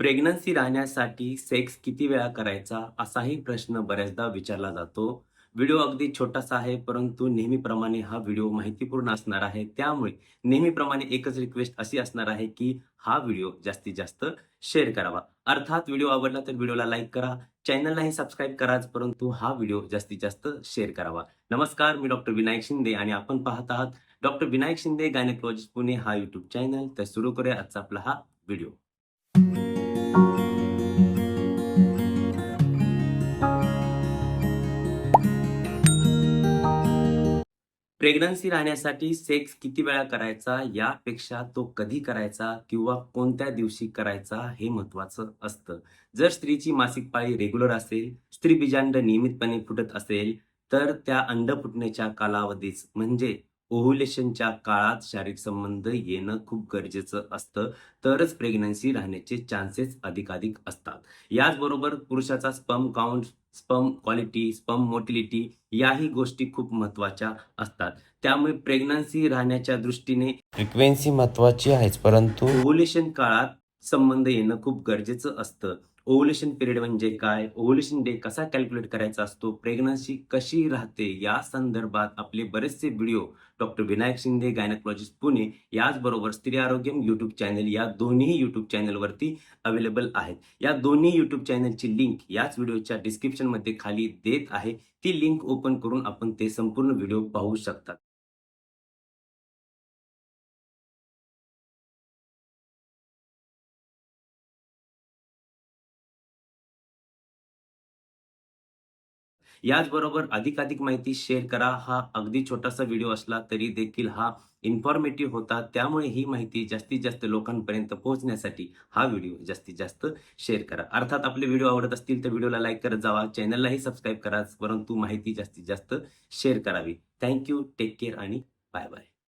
Pregnancy राहण्यासाठी sex किती वेळा करायचा असाही प्रश्न बऱ्याचदा विचारला जातो. व्हिडिओ अगदी छोटासा आहे परंतु नेहमीप्रमाणे हा व्हिडिओ माहितीपूर्ण असणार आहे. त्यामुळे नेहमीप्रमाणे एकच रिक्वेस्ट अशी असणार आहे की हा व्हिडिओ जास्तीत जास्त शेअर करावा. अर्थात व्हिडिओ आवडला तर व्हिडिओला लाईक करा. चॅनललाही सबस्क्राईब कराच परंतु हा व्हिडिओ जास्तीत जास्त शेअर करावा. नमस्कार मी डॉक्टर विनायक शिंदे आणि आपण पाहत आहात डॉक्टर विनायक शिंदे गायनेकोलॉजिस्ट पुणे. हा युट्यूब चॅनल तर सुरू करूया आजचा आपला हा व्हिडिओ. प्रेग्नन्सी राहण्यासाठी सेक्स किती वेळा करायचा यापेक्षा तो कधी करायचा किंवा कोणत्या दिवशी करायचा हे महत्वाचं असतं. जर स्त्रीची मासिक पाळी रेग्युलर असेल स्त्री बीजांड नियमितपणे फुटत असेल तर त्या अंड फुटण्याच्या कालावधीच म्हणजे ओव्हुलेशनच्या काळात शारीरिक संबंध येणं खूप गरजेचं असतं. तरच प्रेग्नन्सी राहण्याचे चान्सेस अधिकाधिक असतात. याचबरोबर पुरुषाचा sperm count sperm quality sperm motility याही गोष्टी खूप महत्त्वाच्या असतात. त्यामुळे प्रेग्नन्सी राहण्याच्या दृष्टीने फ्रिक्वेन्सी महत्वाची आहेच परंतु ओव्हुलेशन काळात संबंध येणं खूप गरजेचं असतं. ओव्हुलेशन पिरियड म्हणजे काय? ओव्हुलेशन डे कसा कॅल्क्युलेट करायचा असतो? प्रेग्नन्सी कशी राहते? या संदर्भात आपले बरेचसे video doctor Vinayak Shinde gynaecologist Pune याचबरोबर स्त्री आरोग्यम यूट्यूब चॅनल या दोन्ही यूट्यूब चॅनलवरती अवेलेबल आहेत. या दोन्ही यूट्यूब चॅनलची लिंक याच व्हिडिओच्या डिस्क्रिप्शनमध्ये खाली देत आहे. ती लिंक ओपन करून आपण ते संपूर्ण व्हिडिओ पाहू शकतात याचबरोबर अधिकाधिक माहिती शेअर करा. हा अगदी छोटासा व्हिडिओ असला तरी देखील हा इन्फॉर्मेटिव्ह होता. त्यामुळे ही माहिती जास्तीत जास्त लोकांपर्यंत पोहोचण्यासाठी हा व्हिडिओ जास्तीत जास्त शेअर करा. अर्थात आपले व्हिडिओ आवडत असतील तर व्हिडिओला लाईक करत जावा. चॅनललाही सबस्क्राईब करा परंतु माहिती जास्तीत जास्त शेअर करावी. थँक्यू टेक केअर आणि बाय बाय